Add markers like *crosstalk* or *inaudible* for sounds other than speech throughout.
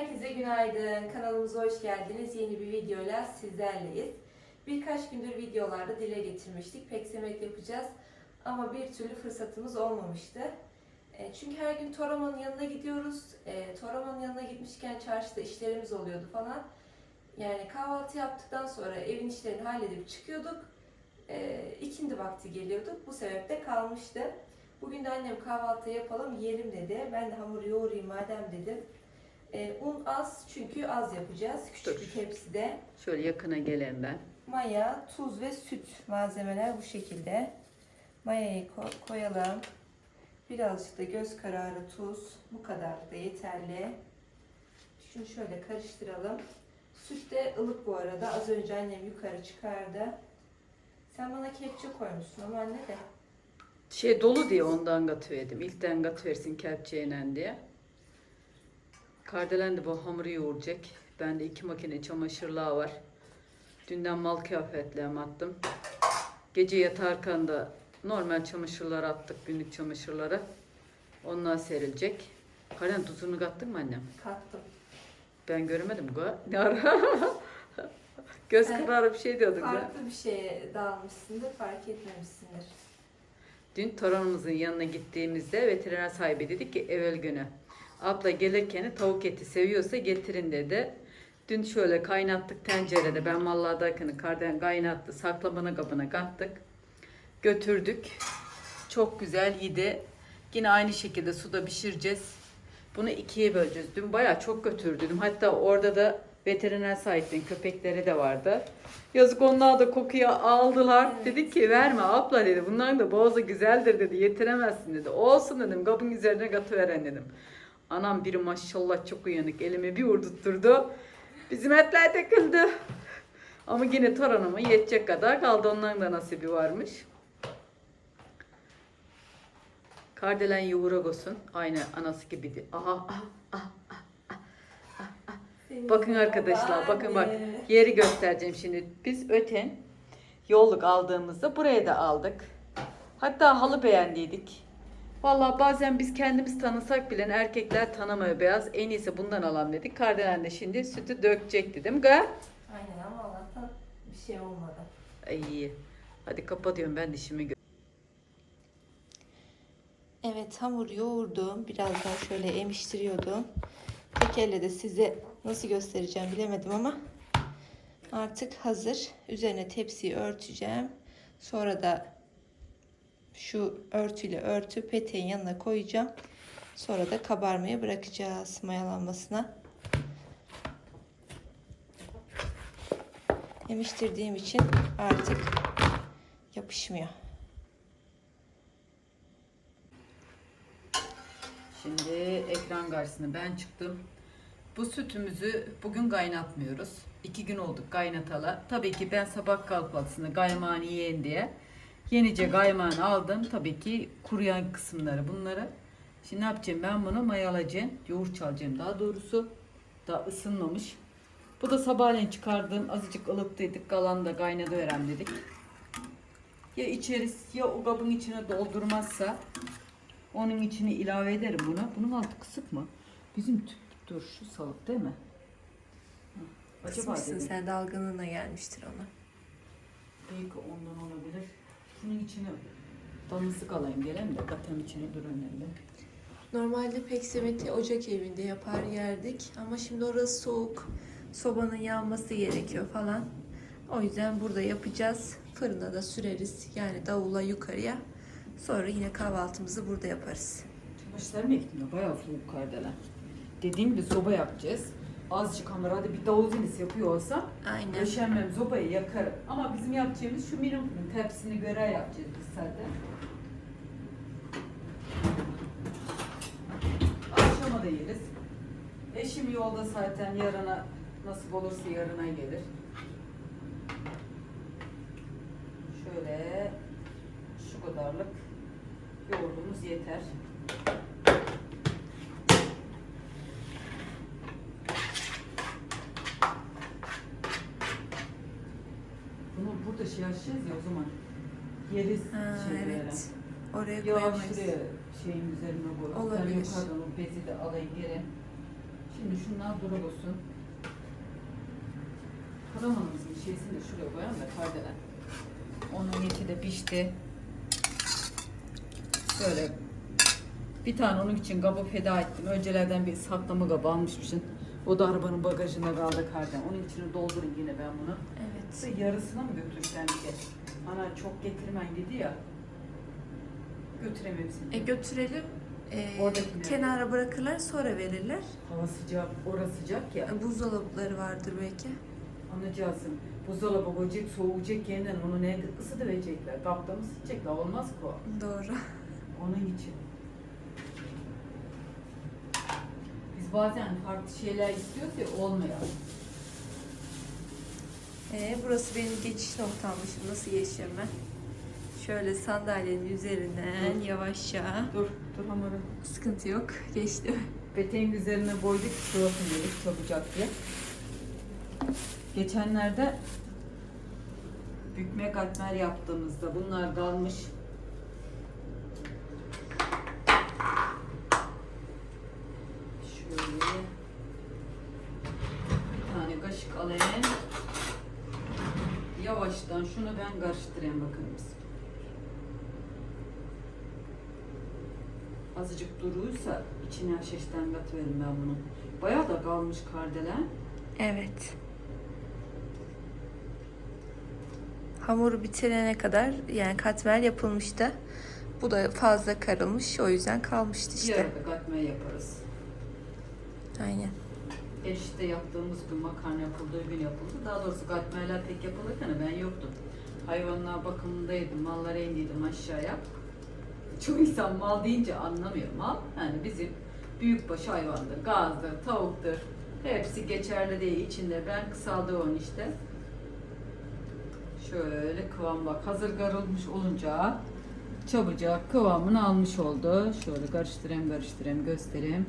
Herkese günaydın. Kanalımıza hoş geldiniz. Yeni bir videoyla sizlerleyiz. Birkaç gündür videolarda dile getirmiştik. Peksemek yapacağız. Ama bir türlü fırsatımız olmamıştı. E, Çünkü her gün Toraman'ın yanına gidiyoruz. E, Toraman'ın yanına gitmişken çarşıda işlerimiz oluyordu falan. Yani kahvaltı yaptıktan sonra evin işlerini halledip çıkıyorduk. E, ikindi vakti geliyorduk. Bu sebeple kalmıştı. Bugün de annem kahvaltı yapalım yiyelim dedi. Ben de hamur yoğurayım madem dedim. E, un az çünkü az yapacağız. Küçük Dur. bir tepside. Şöyle yakına gelen ben. Maya, tuz ve süt malzemeler bu şekilde. Mayayı ko- koyalım. Birazcık da göz kararı tuz. Bu kadar da yeterli. Şunu şöyle karıştıralım. Süt de ılık bu arada. Az önce annem yukarı çıkardı. Sen bana kepçe koymuşsun ama anne de. Şey dolu diye ondan katıverdim. İlkten katıversin kepçeyle diye. Kardelen de bu hamuru yoğuracak. Bende iki makine çamaşırlığa var. Dünden mal kıyafetlerimi attım. Gece yatarken de normal çamaşırlar attık. Günlük çamaşırlara. Onlar serilecek. Kardelen tuzunu kattın mı annem? Kattım. Ben göremedim. Ne ara? *laughs* Göz Sen kararı bir şey diyorduk. ya. Farklı bir şeye dalmışsındır, fark etmemişsindir. Dün torunumuzun yanına gittiğimizde veteriner sahibi dedi ki evvel günü abla gelirken tavuk eti seviyorsa getirin dedi. Dün şöyle kaynattık tencerede ben mallardayken karden kaynattı saklamana kabına kattık. Götürdük. Çok güzel yedi. Yine aynı şekilde suda pişireceğiz. Bunu ikiye böleceğiz. Dün bayağı çok götürdüm. Hatta orada da veteriner sahiplerin köpekleri de vardı. Yazık onlar da kokuya aldılar. Evet. Dedi ki verme abla dedi. Bunların da boğazı güzeldir dedi. Yetiremezsin dedi. Olsun dedim. Kabın üzerine katıveren dedim. Anam biri maşallah çok uyanık. Elime bir vurdurtturdu. Bizim etler döküldü. Ama yine torunuma yetecek kadar kaldı. Onların da nasibi varmış. Kardelen yoğurak olsun. Aynı anası gibiydi. Aha, aha, aha. Senin Bakın arkadaşlar, bakın bak. Yeri göstereceğim şimdi. Biz öten yolluk aldığımızda buraya da aldık. Hatta halı beğendiydik. Vallahi bazen biz kendimiz tanısak bile erkekler tanımıyor beyaz. En iyisi bundan alalım dedik. Kardelen de şimdi sütü dökecekti değil mi? Aynen ama Allah'tan bir şey olmadı. İyi. Hadi kapatıyorum ben dişimi gö- Evet hamur yoğurdum. Biraz daha şöyle emiştiriyordum. Tek elle de size nasıl göstereceğim bilemedim ama artık hazır. Üzerine tepsiyi örteceğim. Sonra da şu örtüyle örtüp peteğin yanına koyacağım. Sonra da kabarmaya bırakacağız mayalanmasına. Emiştirdiğim için artık yapışmıyor. Şimdi ekran karşısına ben çıktım. Bu sütümüzü bugün kaynatmıyoruz. İki gün olduk kaynatala. Tabii ki ben sabah kahvaltısında kaymağını yiyin diye yenice kaymağını aldım. Tabii ki kuruyan kısımları bunları. Şimdi ne yapacağım ben bunu mayalayacağım. Yoğurt çalacağım daha doğrusu. Daha ısınmamış. Bu da sabahleyin çıkardığım azıcık ılıktıydık. Kalan da kaynadı öğren dedik. Ya içeriz ya o kabın içine doldurmazsa onun içine ilave ederim buna. Bunun altı kısık mı? Bizim tüp dur şu salık değil mi? Acaba Kısmışsın dedim. sen dalgınlığına gelmiştir ona. Belki ondan olabilir. Şunun içine damızlık alayım gelelim de katın içine dur önemli. Normalde peksemeti ocak evinde yapar yerdik ama şimdi orası soğuk. Sobanın yanması gerekiyor falan. O yüzden burada yapacağız. Fırına da süreriz. Yani davula yukarıya. Sonra yine kahvaltımızı burada yaparız. Çamaşırlar mı ekliyor? Bayağı soğuk kardelen. Dediğim gibi soba yapacağız. Azıcık hamur hadi bir davul zilisi yapıyor olsa Aynen. Döşenmem, zobayı yakarım. Ama bizim yapacağımız şu minimum tepsini göre yapacağız biz zaten. Akşama da yeriz. Eşim yolda zaten yarına nasip olursa yarına gelir. Şöyle şu kadarlık yoğurdumuz yeter. Açacağız ya o zaman yeriz Ha, şeylere. evet. Oraya Ya koyamayız. şuraya şeyin üzerine koy. Olabilir. Ben yukarıdan o bezi de alayım geri. Şimdi şunlar duru olsun. Karamanımızın şeysini de şuraya koyalım da kardelen. Onun eti de pişti. Böyle bir tane onun için kabı feda ettim. Öncelerden bir saklama kabı almışmışım. O da arabanın bagajında kaldı kardelen. Onun içine doldurayım yine ben bunu. Evet. Yarısına mı götürsen diye. Ana çok getirmen dedi ya. Götüremem seni. E götürelim. E, kenara bırakırlar sonra verirler. Hava sıcak, orası sıcak ya. E, buzdolapları vardır belki. Anlayacağısın. Buzdolabı koyacak, soğuyacak yeniden onu ne ısıtı verecekler. Kapta mı ısıtacaklar? Olmaz ki o. Doğru. Onun için. Biz bazen farklı şeyler istiyoruz ya olmuyor. E, burası benim geçiş noktammış. Nasıl geçeceğim ben? Şöyle sandalyenin üzerinden yavaşça. Dur, dur hamuru. Sıkıntı yok. *laughs* Geçtim. Peteğin üzerine koyduk, soğusun dedik çabucak diye. Geçenlerde bükme katmer yaptığımızda bunlar kalmış. Şöyle bir tane kaşık alayım. Yavaştan şunu ben karıştırayım bakın biz. Azıcık duruysa içine şeşten katıverim ben bunu. Bayağı da kalmış kardelen. Evet. Hamuru bitirene kadar yani katmer yapılmıştı. Bu da fazla karılmış. O yüzden kalmıştı işte. Yarın katmer yaparız. Aynen. Erişte yaptığımız gün makarna yapıldığı gün yapıldı. Daha doğrusu katmerler tek yapılırken ben yoktum. Hayvanlar bakımındaydım, mallara indiydim aşağıya. Çoğu insan mal deyince anlamıyor. Mal yani bizim büyükbaş hayvandır, gazdır, tavuktur. Hepsi geçerli değil içinde. Ben kısaldı onun işte. Şöyle kıvam bak. Hazır karılmış olunca çabucak kıvamını almış oldu. Şöyle karıştırayım karıştırayım göstereyim.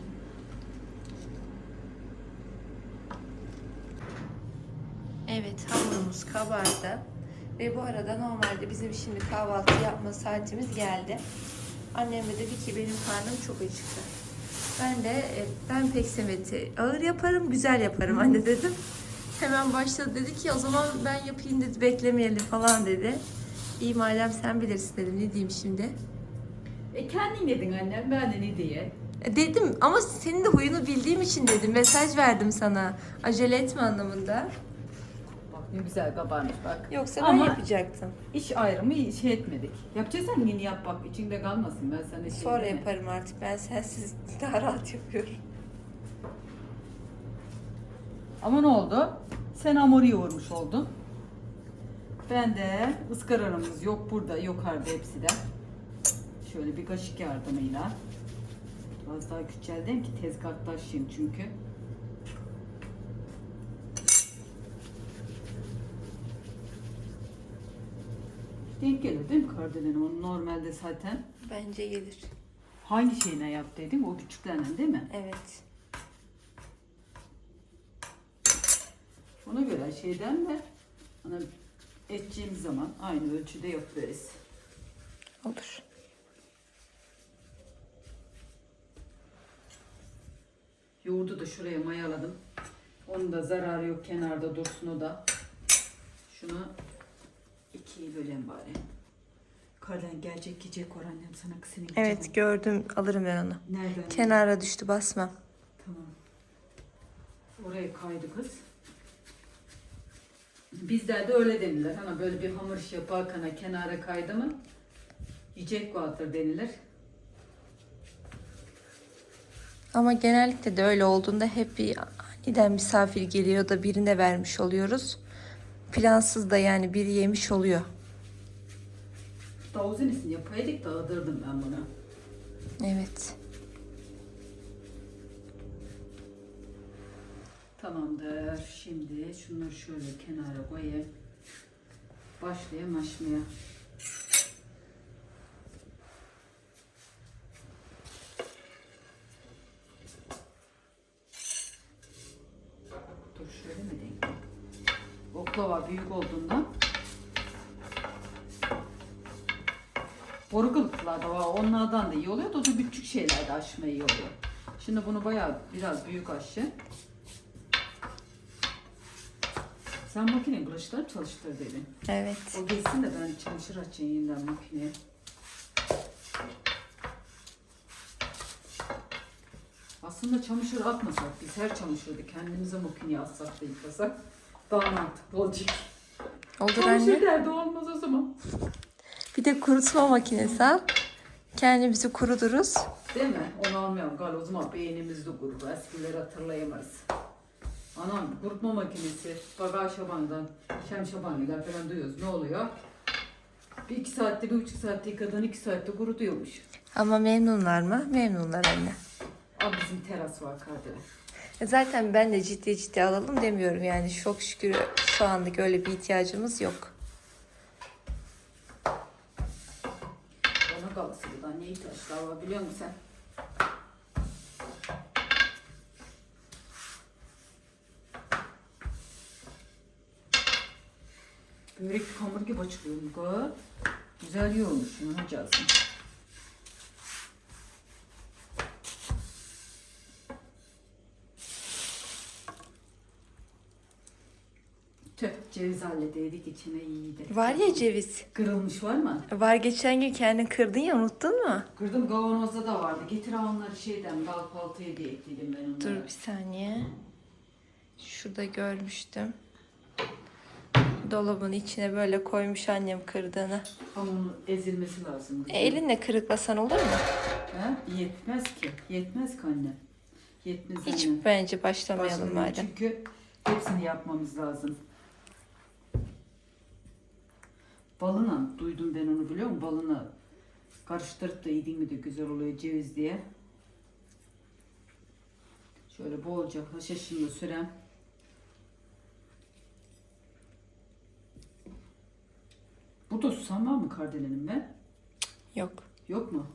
Evet hamurumuz kabardı. Ve bu arada normalde bizim şimdi kahvaltı yapma saatimiz geldi. Annem de dedi ki benim karnım çok acıktı. Ben de e, ben peksemeti ağır yaparım, güzel yaparım anne dedim. Hemen başladı dedi ki o zaman ben yapayım dedi beklemeyelim falan dedi. İyi madem sen bilirsin dedim ne diyeyim şimdi. E kendin yedin annem ben de ne diye. E, Dedim ama senin de huyunu bildiğim için dedim. Mesaj verdim sana. Acele etme anlamında. Ne güzel kabarmış bak. Yoksa ben Ama- yapacaktım. İş ayrımı şey etmedik. Yapacaksan yeni yap bak içinde kalmasın ben sana şey Sonra deme. yaparım artık. Ben sensiz *laughs* daha rahat yapıyorum. Ama ne oldu? Sen hamuru yoğurmuş oldun. Ben de ıskaranımız yok burada yukarıda hepsi de. Şöyle bir kaşık yardımıyla. Az daha küçeldim ki tezgahtaşıyım çünkü. Denk gelir değil mi kardelen? O normalde zaten Bence gelir. hangi şeyine yap dedim? O küçüklerden değil mi? Evet. Ona göre şeyden de hani edeceğimiz zaman aynı ölçüde yaparız. Olur. Yoğurdu da şuraya mayaladım. Onun da zararı yok kenarda dursun o da. Şunu bölelim bari. Kardan gelecek gidecek or annem sana kısını Evet gördüm. Alırım ben onu. Nereden? Kenara düştü basma. Tamam. Oraya kaydı kız. Bizlerde öyle denilir. Hani böyle bir hamur işi yaparken kenara kaydı mı yiyecek vardır denilir. Ama genellikle de öyle olduğunda hep bir aniden misafir geliyor da birine vermiş oluyoruz. Plansız da yani biri yemiş oluyor. Davuz enesini yapaydık dağıtırdım ben bunu. Evet. Tamamdır. Şimdi şunları şöyle kenara koyayım. Başlayayım açmaya. Dur şöyle mi diyeyim? Oklava büyük olduğundan Boru kılıklar da var. Onlardan da iyi oluyor da o da küçük şeylerde açma iyi oluyor. Şimdi bunu bayağı biraz büyük aşı. Sen makineyi bulaşıkları çalıştır dedin. Evet. O geçsin de ben çamaşır açayım yeniden makineye. Aslında çamaşır atmasak biz her çamaşırda kendimize makineye atsak da yıkasak daha mantıklı olacak. Olur Çamaşır anne. derdi olmaz o zaman. Bir de kurutma makinesi al. Kendimizi kuruduruz. Değil mi? Onu almayalım. Gal o zaman beynimiz de kurur. Eskileri hatırlayamayız. Anam kurutma makinesi, bagaj şabandan, şem şabanıyla falan duyuyoruz. Ne oluyor? Bir iki saatte, bir buçuk saatte yıkadan iki saatte kurutuyormuş. Ama memnunlar mı? Memnunlar anne. Abi bizim teras var Kardelen. E Zaten ben de ciddi ciddi alalım demiyorum yani çok şükür şu anlık öyle bir ihtiyacımız yok. Ne ihtiyaçlar var biliyor musun sen? Börek hamur gibi açılıyor bu kadar. Güzel yoğurmuş bunu ceviz halledeydik içine iyiydi. Var ya ceviz. Kırılmış var mı? Var geçen gün kendin kırdın ya unuttun mu? Kırdım kavanozda da vardı. Getir ha onları şeyden dal paltaya diye ekledim ben onları. Dur bir saniye. Şurada görmüştüm. Dolabın içine böyle koymuş annem kırdığını. Ama onun ezilmesi lazım. E, elinle kırıklasan olur mu? He? Yetmez ki. Yetmez ki anne. Yetmez Hiç anne. bence başlamayalım Başlamayalım madem. Çünkü hepsini yapmamız lazım. Balına duydum ben onu biliyor musun? Balına karıştırıp da yediğin mi de güzel oluyor ceviz diye. Şöyle bolca haşhaşını sürem. Burada susam var mı kardelenin be? Yok. Yok mu?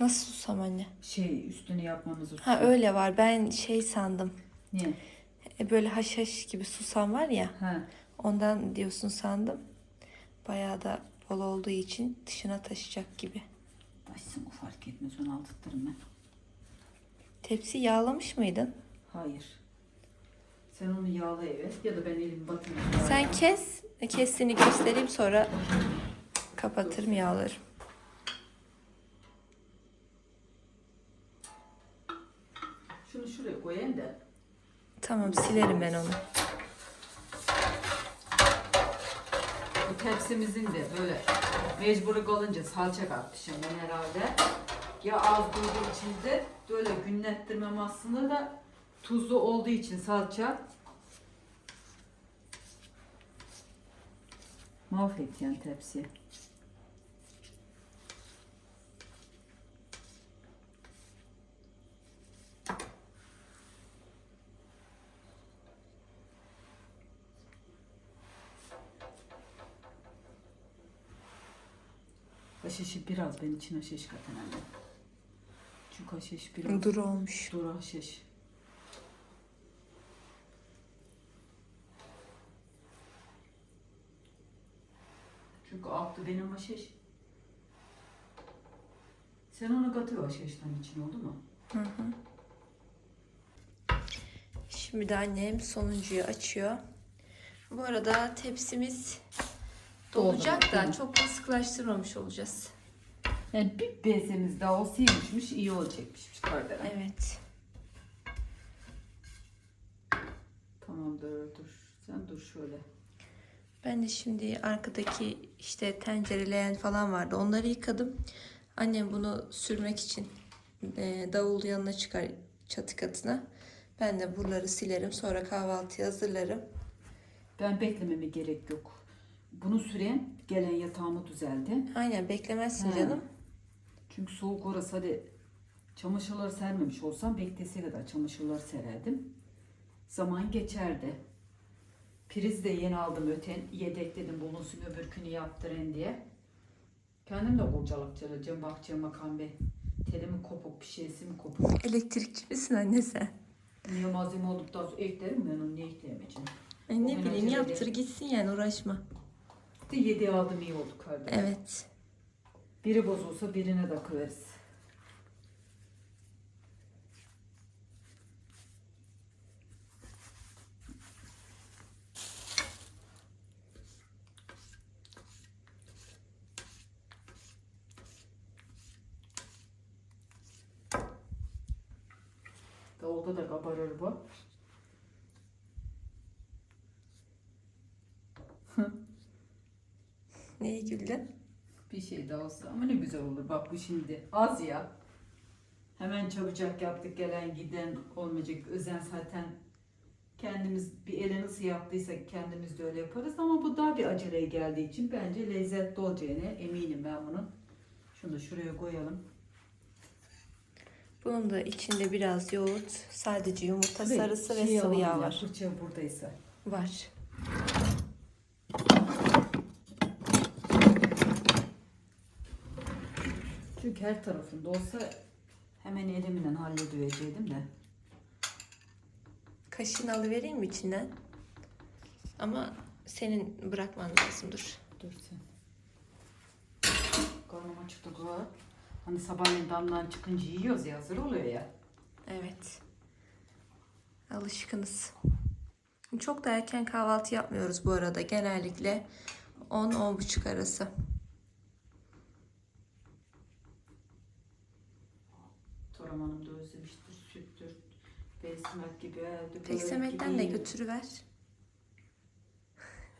Nasıl susam anne? Şey üstünü yapmamızı Ha öyle var. Ben şey sandım. Niye? E, böyle haşhaş gibi susam var ya. Ha. Ondan diyorsun sandım. Bayağı da bol olduğu için dışına taşıyacak gibi. Taşsın o fark etmez onu aldırtırım ben. Tepsi yağlamış mıydın? Hayır. Sen onu yağla evet ya da ben elimi batırayım. Sen kes. Kestiğini göstereyim sonra kapatırım yağlarım. Şunu şuraya koyayım da. Tamam silerim ben onu. Tepsimizin de böyle mecburi kalınca salça katmışım ben herhalde. Ya az duyduğu için de böyle günlettirmem aslında da tuzlu olduğu için salça mahvet yani tepsi. Haşhaşı biraz ben içine haşhaş katın anne. Çünkü haşhaş biraz Dur olmuş. Dur haşhaş. Çünkü aktı benim haşhaş. Sen onu katıyor haşhaştan için oldu mu? Hı hı. Şimdi de annem sonuncuyu açıyor. Bu arada tepsimiz dolacak da çok da sıklaştırmamış olacağız. Yani bir bezemiz daha olsaymışmış iyi olacakmış kardelen. Evet. Tamam dur dur. Sen dur şöyle. Ben de şimdi arkadaki işte tencere leğen falan vardı. Onları yıkadım. Annem bunu sürmek için e, davul yanına çıkar çatı katına. Ben de buraları silerim. Sonra kahvaltıyı hazırlarım. Ben beklememe gerek yok. Bunu süren gelen yatağımı düzeldi. Aynen beklemezsin He. canım. Çünkü soğuk orası hadi çamaşırları sermemiş olsam beklese kadar çamaşırları sererdim. Zaman geçerdi. Priz de yeni aldım öten. Yedekledim bulunsun öbürkünü yaptırın diye. Kendim de kurcalık çalacağım. Bakacağım bakan bir telimi kopuk bir şeysi mi kopuk. Elektrikçi misin anne sen? Niye malzeme olduktan sonra eklerim ben onu niye ekleyemeyeceğim. O ne bileyim yaptır gitsin yani uğraşma. De yedi aldım iyi oldu kardeşim. Evet. Biri bozulsa birine de koyarız. Davulda da kabarır bu. Neye güldün? Bir şey daha olsa ama ne güzel olur. Bak bu şimdi az ya. Hemen çabucak yaptık gelen giden olmayacak. Özen zaten kendimiz bir ele nasıl yaptıysak kendimiz de öyle yaparız. Ama bu daha bir aceleye geldiği için bence lezzetli olacağına eminim ben bunun. Şunu da şuraya koyalım. Bunun da içinde biraz yoğurt, sadece yumurta sarısı ve şey sıvı yağ ya, var. Fırça buradaysa. Var. Çünkü her tarafında olsa hemen elimle halledeceğim de. Kaşığını alıvereyim mi içinden? Ama senin bırakman lazım dur. Dur sen. Karnım acıktı kız. Hani sabahleyin damdan çıkınca yiyoruz ya hazır oluyor ya. Evet. Alışkınız. Çok da erken kahvaltı yapmıyoruz bu arada. Genellikle 10-10.30 arası. Da özlemiştir süttür. Besmek gibi. gibi de götürüver.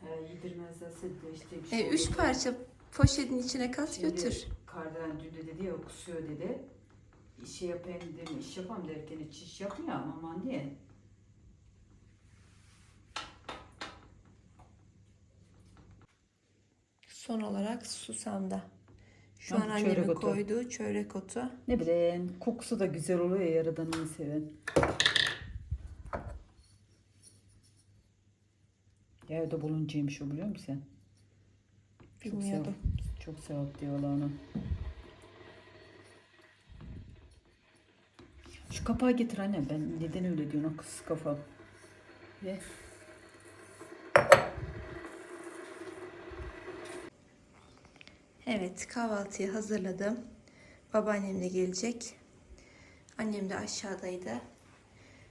He, yedirmezlerse de işte bir E, şey üç olur. parça poşetin içine kat Şimdi götür. Kardelen dün de dedi ya kusuyor dedi. İşe yapayım dedim, iş yapam derken hiç iş yapmıyor ama aman diye. Son olarak susamda. Şu an çörek annemin otu. koyduğu çörek otu. Ne bileyim kokusu da güzel oluyor ya yaradanını seven. Ya evde buluncaymış o biliyor musun sen? Bilmiyordum. Çok sevap diyorlar ona. Şu kapağı getir anne. Ben neden öyle diyorsun o kız kafa. Ve Evet kahvaltıyı hazırladım. Babaannem de gelecek. Annem de aşağıdaydı.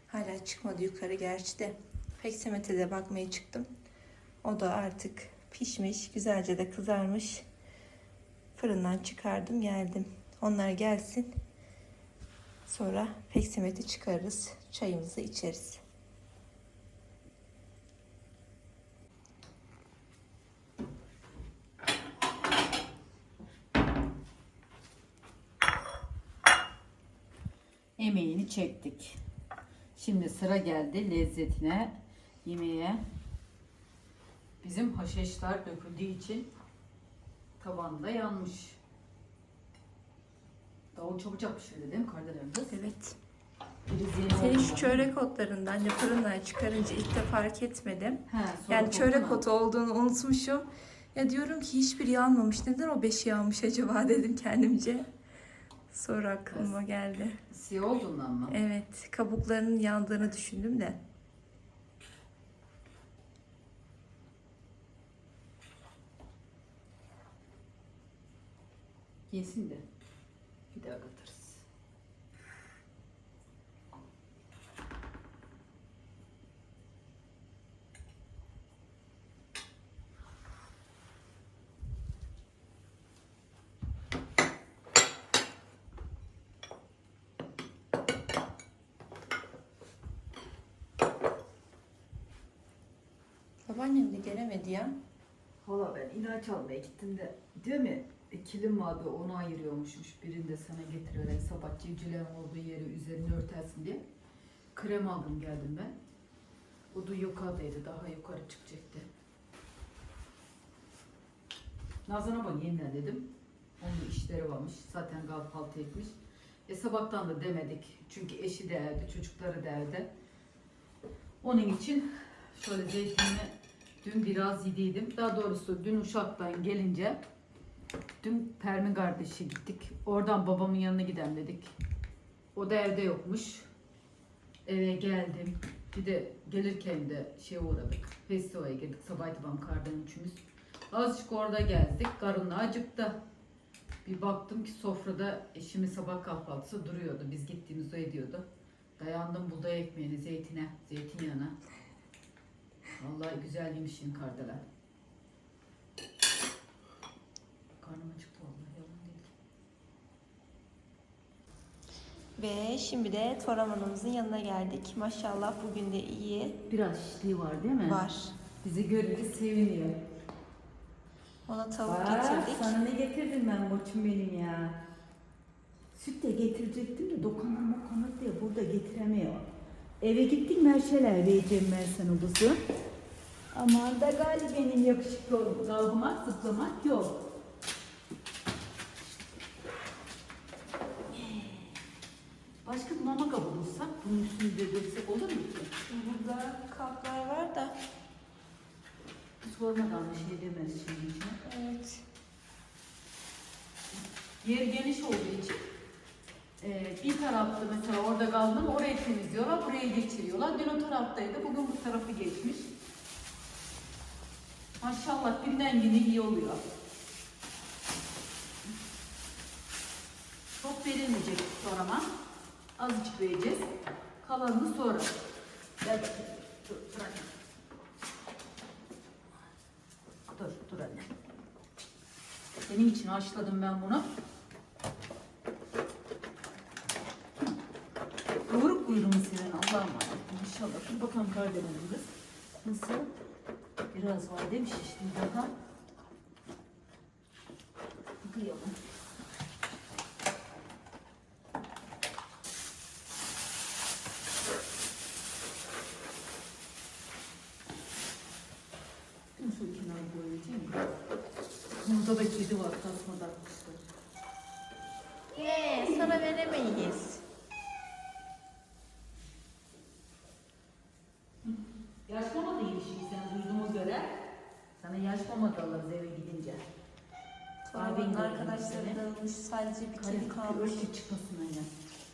Hala çıkmadı yukarı gerçi de. Peksemete de bakmaya çıktım. O da artık pişmiş. Güzelce de kızarmış. Fırından çıkardım geldim. Onlar gelsin. Sonra peksemeti çıkarırız. Çayımızı içeriz. Çektik. Şimdi sıra geldi lezzetine, yemeğe. Bizim haşhaşlar döküldüğü için tavanda yanmış. Davul çabucak pişirdi değil mi Kardelen kız? Evet. Senin şu çörek otlarından hani fırından çıkarınca ilk de fark etmedim. He, Yani çörek otu olduğunu unutmuşum. Ya diyorum ki hiçbir yanmamış. Neden o beşi yanmış acaba *laughs* dedim kendimce. Sonra aklıma geldi. Siyah olduğundan mı? Evet, kabuklarının yandığını düşündüm de. Yesin de. Bir daha katarız. Babaannem de gelemedi ya. Hala ben ilaç almaya gittim de değil mi? E, kilim vardı onu ayırıyormuşmuş. Birinde sana getiriyorlar sabah civcivlerin olduğu yeri üzerini örtersin diye. Krem aldım geldim ben. O da yukarıdaydı daha yukarı çıkacaktı. Nazan'a bak yeniden dedim. Onun işleri varmış. Zaten kahvaltı etmiş. E sabahtan da demedik. Çünkü eşi de evde, çocukları evde. Onun için şöyle zeytinini dün biraz yediydim. Daha doğrusu dün Uşak'tan gelince dün Permin kardeşe gittik. Oradan babamın yanına gidelim dedik. O da evde yokmuş. Eve geldim. Bir de gelirken de şey uğradık. Festivale girdik. Sabah itibam kardan üçümüz. Azıcık orada gezdik. Karın da acıktı. Bir baktım ki sofrada eşimin sabah kahvaltısı duruyordu. Biz gittiğimizde ediyordu. Dayandım buğday ekmeğine, zeytine, zeytinyağına. Vallahi güzel yemişsin kardelen. Karnım acıktı vallahi yalan değil. Ve şimdi de Toraman'ımızın yanına geldik. Maşallah bugün de iyi Biraz şişliği var değil mi? var. Bizi görünce seviniyor. Ona tavuk Bak, getirdik. sana ne getirdim ben koçum benim ya. Süt de getirecektim de dokunur mokunur diye burada getiremiyor. Eve gittik merşeler vereceğim ben sana kızım. Aman da gali benim yakışıklı. Kalkmak zıplamak yok. Başka bir mama kabı bulsak bunun üstünde döksek olur mu ki? Burada kaplar var da. Sormadan bir şey demez şimdi içine. Evet. Yer geniş olduğu için e, bir tarafta mesela orada kaldım orayı temizliyorlar, buraya geçiriyorlar. Dün o taraftaydı, bugün bu tarafı geçmiş. Maşallah günden güne iyi oluyor. Çok verilmeyecek sonrama. Azıcık vereceğiz. Kalanını sonra. Bakayım. Dur, dur anne. Dur, dur anne. Senin için haşladım ben bunu. Kıvırık kuyruğunu seven Allah'ım. İnşallah. Dur bakalım Karadeniz'imiz. Nasıl? Biraz var değil mi şiştiği daha? Kıyalım. Bunu şöyle kenara koyacağım. Burada da kedi var tasmada atmışlar. Ne? Sana veremeyiz. Yaş mama da yemişim sen duyduğuma göre. Sana yaş mama da alırız eve gidince. Dağılmış. Sadece bir kedi kalmış. ölçü çıkmasın ya.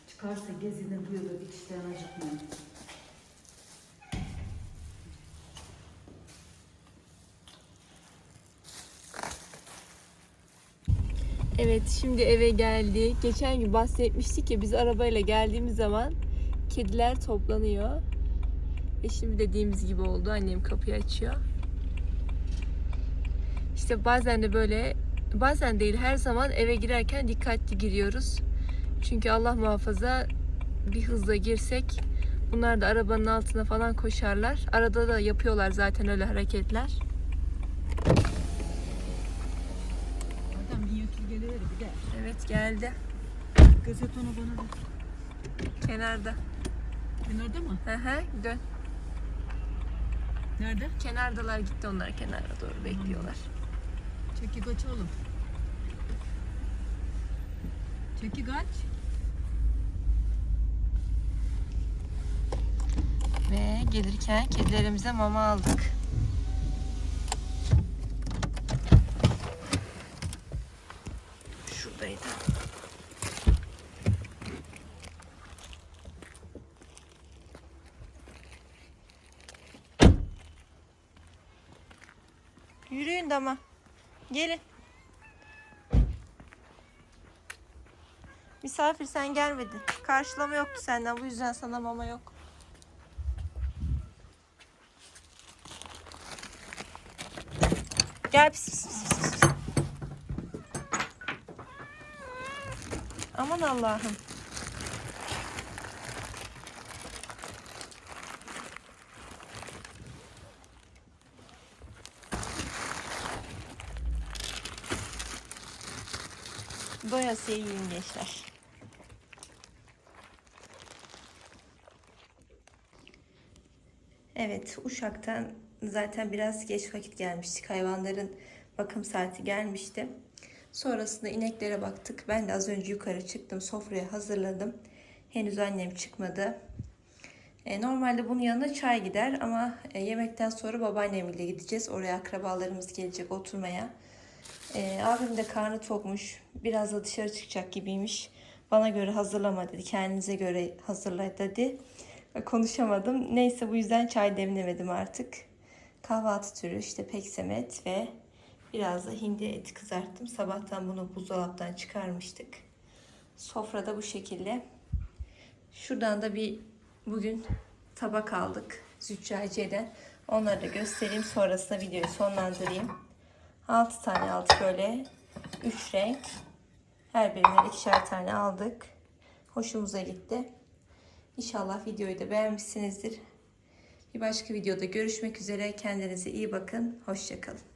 Çıkarsa gezine duyuyor da dikişlerini acıkmıyor. Evet şimdi eve geldik. Geçen gün bahsetmiştik ya biz arabayla geldiğimiz zaman kediler toplanıyor. Ve şimdi dediğimiz gibi oldu. Annem kapıyı açıyor. İşte bazen de böyle bazen değil her zaman eve girerken dikkatli giriyoruz. Çünkü Allah muhafaza bir hızla girsek bunlar da arabanın altına falan koşarlar. Arada da yapıyorlar zaten öyle hareketler. Adam minyatür gelir bir de. Evet geldi. Gazet onu bana da. Kenarda. Kenarda mı? Hı hı dön. Nerede? Kenardalar gitti onlar kenara doğru bekliyorlar. Çeki kaç oğlum. Çeki kaç. Ve gelirken kedilerimize mama aldık. Şuradaydı. Yürüyün dama. Gelin. Misafir sen gelmedin. Karşılama yoktu senden. Bu yüzden sana mama yok. Gel pis pis pis pis. Aman Allah'ım. Doyasıya yiyin gençler. Evet, Uşak'tan zaten biraz geç vakit gelmiştik. Hayvanların bakım saati gelmişti. Sonrasında ineklere baktık. Ben de az önce yukarı çıktım. Sofraya hazırladım. Henüz annem çıkmadı. E, normalde bunun yanına çay gider ama e, yemekten sonra babaannemle gideceğiz. Oraya akrabalarımız gelecek oturmaya. E, abim de karnı tokmuş. Biraz da dışarı çıkacak gibiymiş. Bana göre hazırlama dedi. Kendinize göre hazırla dedi. Konuşamadım. Neyse bu yüzden çay demlemedim artık. Kahvaltı türü işte peksemet ve biraz da hindi eti kızarttım. Sabahtan bunu buzdolaptan çıkarmıştık. Sofrada bu şekilde. Şuradan da bir bugün tabak aldık züccaciye'den. Onları da göstereyim. Sonrasında videoyu sonlandırayım. 6 tane aldık böyle. 3 renk. Her birinden ikişer tane aldık. Hoşumuza gitti. İnşallah videoyu da beğenmişsinizdir. Bir başka videoda görüşmek üzere. Kendinize iyi bakın. Hoşçakalın.